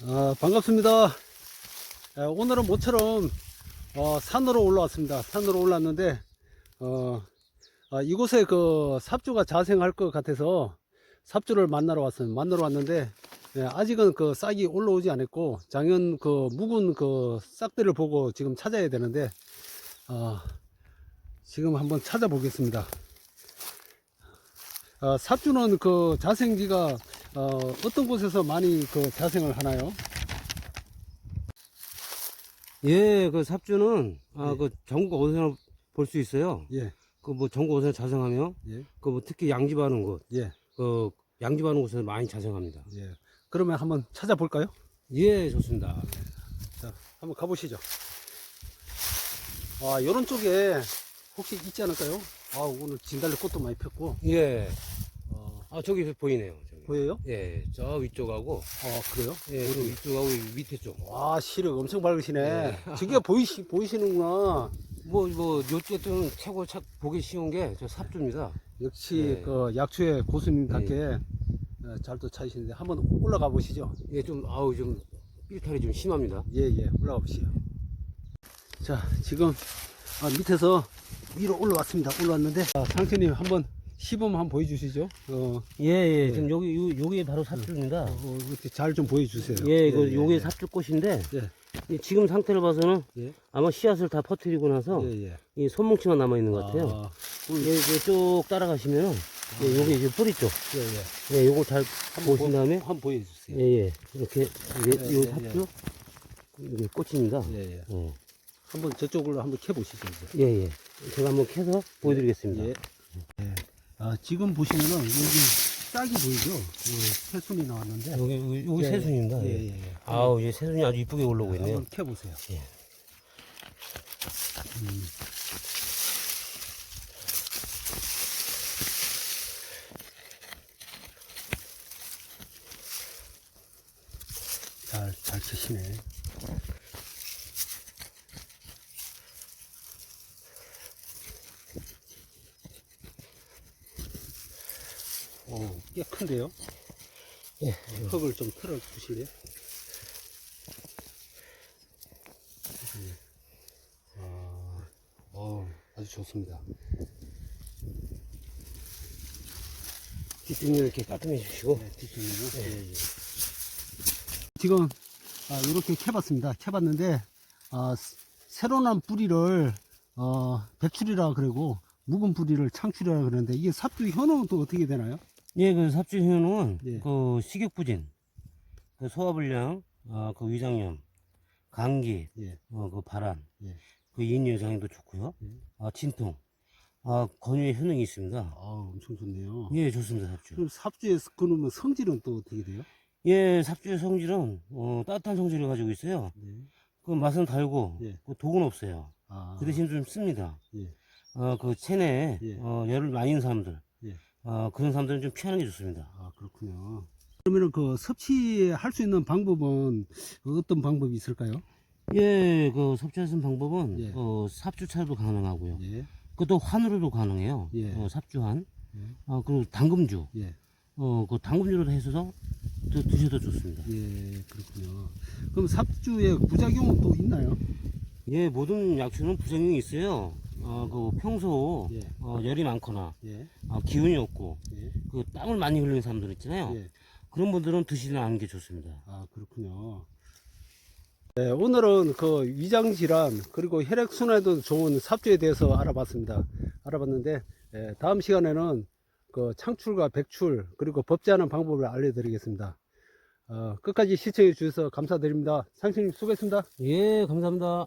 아, 반갑습니다. 에, 오늘은 모처럼 어, 산으로 올라왔습니다. 산으로 올랐는데 어, 아, 이곳에 그 삽주가 자생할 것 같아서 삽주를 만나러 왔어요. 만나러 왔는데 예, 아직은 그 싹이 올라오지 않았고 작년 그 묵은 그 싹들을 보고 지금 찾아야 되는데 어, 지금 한번 찾아보겠습니다. 어, 삽주는 그 자생기가 어, 어떤 곳에서 많이 그 자생을 하나요? 예, 그 삽주는 아 예. 그 전국 어디서나 볼 수 있어요. 예, 그 뭐 전국 어디서나 자생하며 예, 그 뭐 특히 양집하는 곳, 예, 그 양집하는 곳에서 많이 자생합니다. 예. 그러면 한번 찾아볼까요? 예, 좋습니다. 자, 한번 가보시죠. 아, 요런 쪽에 혹시 있지 않을까요? 아, 오늘 진달래 꽃도 많이 폈고, 예, 어, 아 저기 보이네요. 저기. 보여요? 예, 저 위쪽하고 아, 그래요? 예, 그 위쪽하고 이 밑에 쪽. 와, 시력 엄청 밝으시네. 예. 저게 보이시, 보이시는구나. 뭐뭐 요때좀 최고 착 보기 쉬운 게 저 삽주입니다. 역시 예. 그 약초의 고수님답게 어, 잘또 찾으시는데 한번 올라가 보시죠. 예, 좀 아우 좀 삘탈이 좀 심합니다. 예, 예, 올라가 보시죠. 자, 지금 아, 밑에서 위로 올라왔습니다. 올라왔는데, 아, 상태님 한번 시범 한번 보여주시죠. 어, 예, 예, 지금 여기 요, 요게 바로 삽주입니다. 어, 이렇게 잘좀 보여주세요. 예, 그 요게 예. 삽주꽃인데 예, 이 지금 상태를 봐서는 예. 아마 씨앗을 다 퍼뜨리고 나서 예, 예. 이 손뭉치만 남아 있는 것 같아요. 아, 예, 이제 쭉 따라가시면 예, 요게 이제 뿌리 쪽. 예, 예. 예, 요거 잘 보신 보- 다음에 한번 보여주세요. 예, 예. 이렇게 이게 예, 요 예, 삽주 이게 꽃입니다. 예, 예. 예. 한번 저쪽으로 한번 캐보시죠. 이제. 예, 예. 제가 한번 캐서 보여드리겠습니다. 예. 예. 아, 지금 보시면은 여기 싹이 보이죠? 그 새순이 나왔는데. 여기 여기, 여기 예, 새순입니다. 예, 예. 예, 예. 아우, 이 새순이 아주 이쁘게 올라오고 있네요. 한번 캐보세요. 예. 음. 잘, 잘 치시네. 오, 꽤 큰데요? 예. 흙을 좀 틀어 주실래요? 아, 어, 아주 좋습니다. 뒷뒷면 이렇게 깔끔해 주시고. 네, 뒷쪽으로. 예, 예. 지금 아, 이렇게 캐봤습니다. 캐봤는데 아, 스- 새로 난 뿌리를 어, 배출이라 그러고 묵은 뿌리를 창출이라 그러는데 이게 삽두 현황은 또 어떻게 되나요? 예, 그 삽주 효능은 예. 그 식욕부진, 그 소화불량, 아, 그 위장염, 감기, 예, 어, 그 발한, 예. 그 인유장애도 좋고요. 예. 아, 진통, 아, 건유의 효능이 있습니다. 아, 엄청 좋네요. 예, 좋습니다, 삽주. 그럼 삽주에 그러면 성질은 또 어떻게 돼요? 예, 삽주의 성질은 어, 따뜻한 성질을 가지고 있어요. 네. 그 맛은 달고 예. 그 독은 없어요. 아, 그 대신 좀 씁니다. 예. 어, 그 체내에 예. 어, 열을 많이 있는 사람들, 예. 어, 그런 사람들은 좀 피하는 게 좋습니다. 아, 그렇군요. 그러면은 그 섭취할 수 있는 방법은 어떤 방법이 있을까요? 예, 그 섭취하는 방법은 예. 어, 삽주차도 가능하고요. 예, 그것도 환으로도 가능해요. 예. 어, 삽주한. 예. 어, 그리고 당금주. 예. 어, 그 당금주로 해서 드, 드셔도 좋습니다. 예, 그렇군요. 그럼 삽주의 부작용은 또 있나요? 예, 모든 약초는 부작용이 있어요. 어, 그 평소 예. 어, 열이 많거나 예, 어, 기운이 없고 예, 그 땀을 많이 흘리는 사람들 있잖아요. 예. 그런 분들은 드시지 않는 게 좋습니다. 아, 그렇군요. 네, 오늘은 그 위장 질환 그리고 혈액 순환에도 좋은 삽주에 대해서 알아봤습니다. 알아봤는데 예, 다음 시간에는 그 창출과 백출 그리고 법제하는 방법을 알려드리겠습니다. 어, 끝까지 시청해 주셔서 감사드립니다. 상승님 수고했습니다. 예, 감사합니다.